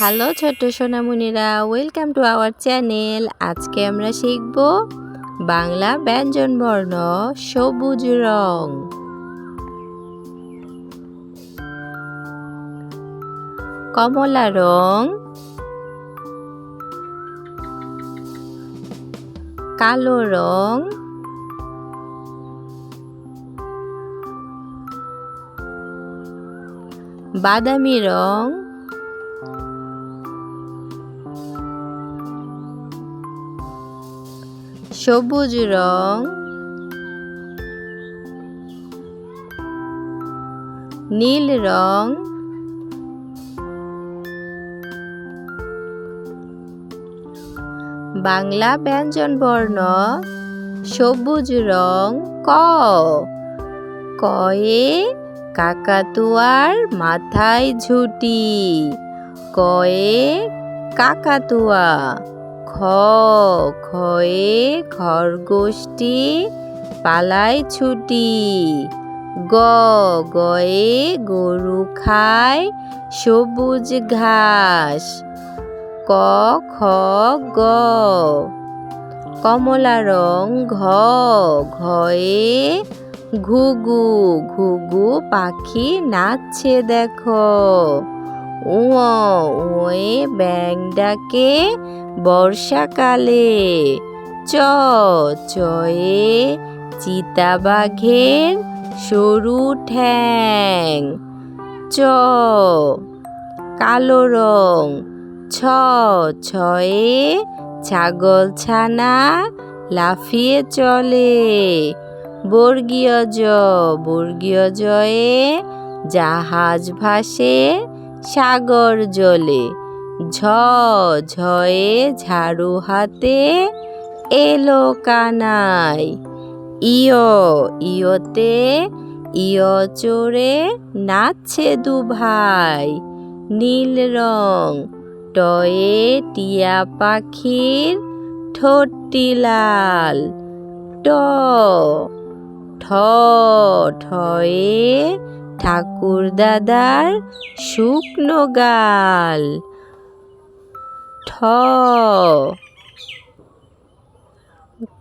Hello ছোট্ট সোনামণিরা welcome to our channel আজকে আমরা শিখব বাংলা ব্যঞ্জন বর্ণ সবুজ রং। কমলা রং, কালো রং, বাদামি রং সবুজ রং। নীল রং। বাংলা ব্যঞ্জন বর্ণ, সবুজ রং, ক। কয়ে কাকাতুয়ার মাথায় ঝুটি। কয়ে কাকাতুয়া। খ খয়ে খরগোষ্ঠী পালায় ছুটি। গ, গয়ে গরু খায় সবুজ ঘাস। ক, খ, গ, কমলা রং ঘ, ঘয়ে ঘুঘু ঘুঘু পাখি নাচছে দেখো। উঁ উঁয়ে ব্যাং ডাকে বর্ষাকালে চ, চয়ে চিতাবাঘের সরু ঠ্যাং, চ, কালো রং, ছ, ছয়ে ছাগল ছানা লাফিয়ে চলে, বর্গীয় জ, বর্গীয় জয়ে জাহাজ ভাসে সাগর জলে। ঝ, ঝয়ে ঝাড়ু হাতে এলো কানাই। ইয়, ইয়তে, ইয় চড়ে নাচছে দু ভাই। নীল রং, টয়ে টিয়া পাখির ঠোঁটটি লাল। ট, ঠ, ঠয়ে ঠাকুর দাদার শুকনো গাল। ঠ।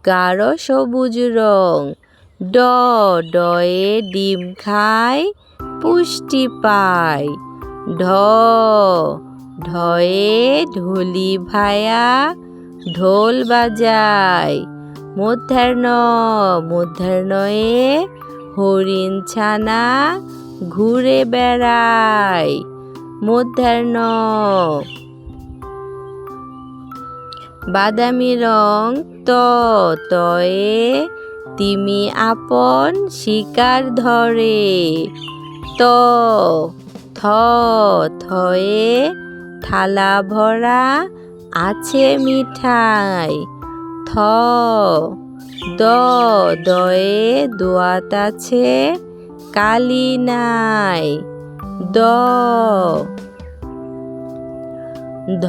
গাঢ় সবুজ রং। ড। ডয়ে ডিম খায়, পুষ্টি পায়। ঢ। ঢয়ে ঢুলি ভায়া, ঢোল বাজায়। মধ্যাহ্ন। মধ্যাহ্নয়ে হরিণ ছানা ঘুরে বেড়ায় মধ্যাহ্ন। বাদামি রং ত তয়ে তিমি আপন শিকার ধরে। ত থ থয়ে থালা ভরা আছে মিঠাই। থ, দ, দয়ে দোয়াত আছে কালি নাই দ ধ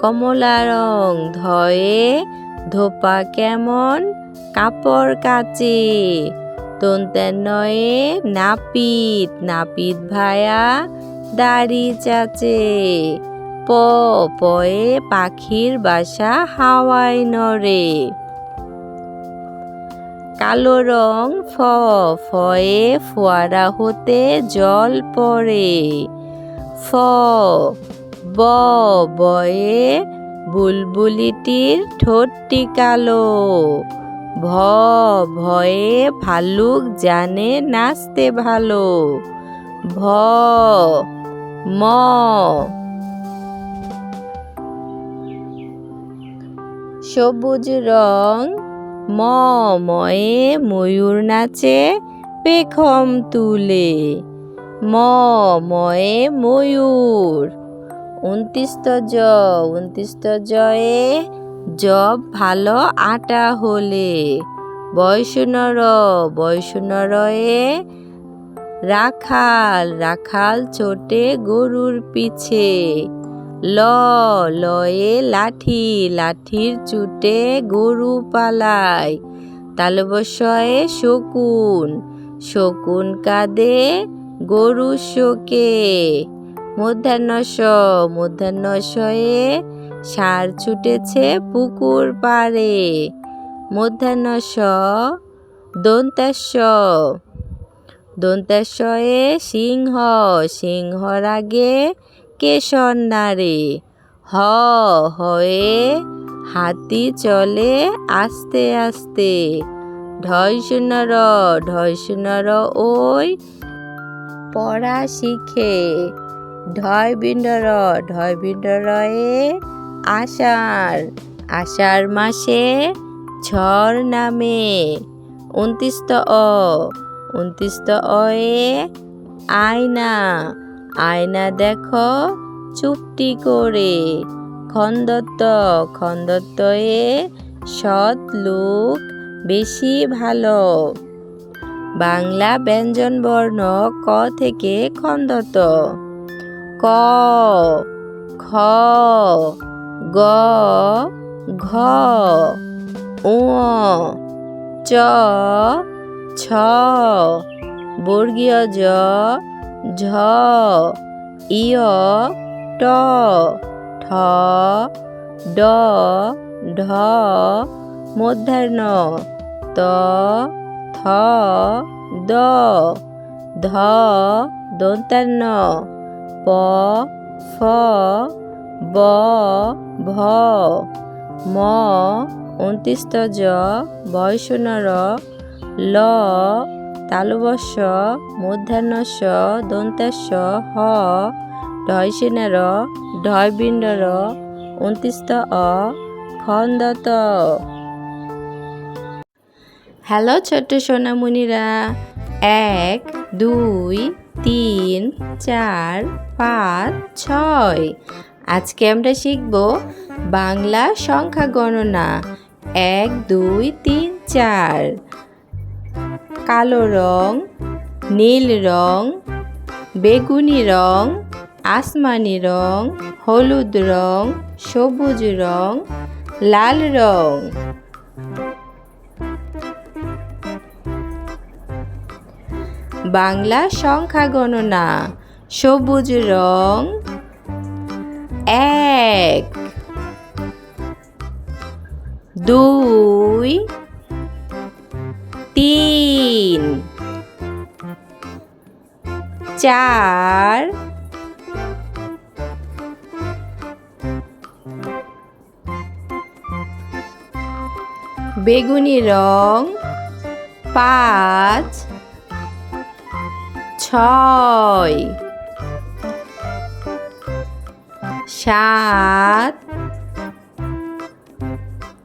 কমলা রং ধয়ে ধোপা কেমন? কাপড় কাচে। তন্তের নয়ে নাপিত নাপিত ভায়া দাড়ি চাচে। প পয়ে পাখির বাসা হাওয়ায় নড়ে। কালো রং ফ, ফয়ে ফোয়ারা হতে জল পড়ে। ফ, ব, বয়ে বুলবুলিটির ঠোঁটটি কালো। ভ, ভয়ে ভালুক জানে নাচতে ভালো। ভ, ম, সবুজ রং ম ময়ে ময়ূর নাচে পেখম তুলে। ম ময়ে ময়ূর। উনত্রিশত জ, উনত্রিশত জয়ে জব ভালো আটা হলে। বয়সুনর বয়সুনরয়ে রাখাল রাখাল ছোটে গরুর পিছে। ল, লয়ে লাঠি, লাঠির চুটে গরু পালায় তালবশয়ে শকুন শকুন কাঁদে গরু শোকে। মধ্যাহ্ন স মধ্যাহ্ন শয়ে সার ছুটেছে পুকুর পাড়ে। মধ্যাহ্ন স দন্তাস্য দন্তাস্বয়ে সিংহ, সিংহর আগে কেশর নারে হ, হয়ে হাতি চলে আস্তে আস্তে। ঢয় শূন্যর ঢয় শূন্যর ওই পড়া শিখে। ঢয় বিন্ডর ঢয় বিন্ডরয়ে আষাঢ় আষাঢ় মাসে ঝড় নামে। উনত্রিশ অ উনত্রিশ অয়ে আয়না। আয়না দেখো, চুপটি করে। খন্দত্ত, খন্দত্তয়ে সৎ লোক বেশি ভালো। বাংলা ব্যঞ্জন বর্ণ ক থেকে খন্দত ক, খ, গ, ঘ উ চ, ছ, বর্গীয় জ ঝ, ইয়, ট, ঠ, ড, ঢ, মধ্যাহ্ন, ত, থ, দ, ধ দন্তান্ন প, ফ, ব, ভ, ম উনত্রিশ জ বয়সনর, ল তালুবস্য, মধ্যাহ্নস্য দন্তাস্য হ, ঢয়সেনার ঢয়বিন্ডর উনত্রিশ অ, খন্দত। হ্যালো ছোট্ট সোনামণিরা, এক, দুই, তিন, চার, পাঁচ, ছয়। আজকে আমরা শিখব বাংলা সংখ্যা গণনা। এক, দুই, তিন, চার। কালো রং, নীল রং, বেগুনি রং, আসমানি রং, হলুদ রং, সবুজ রং, লাল রং। বাংলা সংখ্যা গণনা, সবুজ রং, এক, দুই, তিন। চার বেগুনি রং পাঁচ ছয় সাত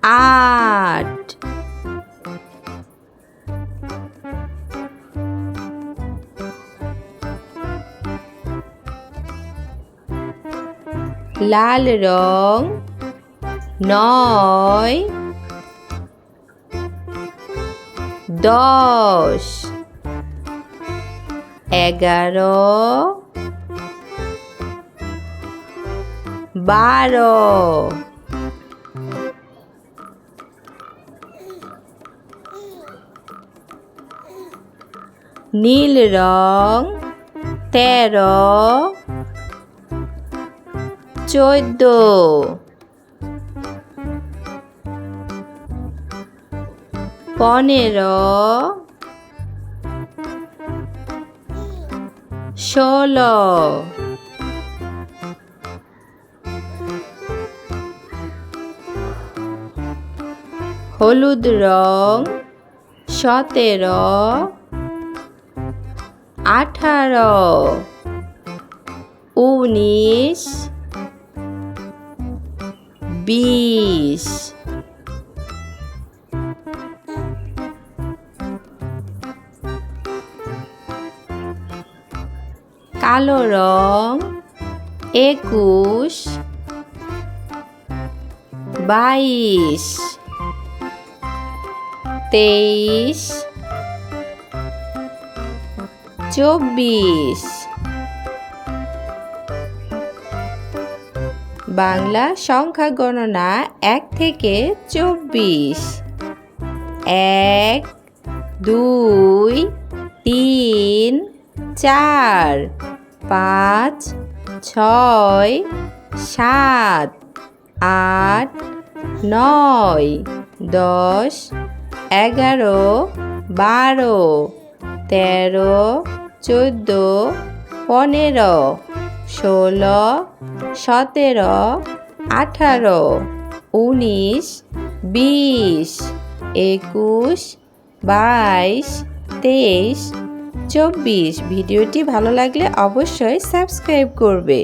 আট। লাল রং নয় দশ। এগারো। বারো। নীল রং তেরো। চোদ্দ। পনেরো। ষোলো। হলুদ রং সতেরো। আঠারো। উনিশ। বিশ কালো রং একুশ বাইশ তেইশ চব্বিশ। বাংলা সংখ্যা গণনা এক থেকে চব্বিশ। এক, দুই, তিন, চার, পাঁচ, ছয়, সাত, আট, নয়, দশ, এগারো, বারো, তেরো, চোদ্দ, পনেরো। ষোলো, সতেরো, আঠারো, উনিশ, বিশ, একুশ, বাইশ, তেইশ, চব্বিশ। ভিডিওটি ভালো লাগলে অবশ্যই সাবস্ক্রাইব করবে।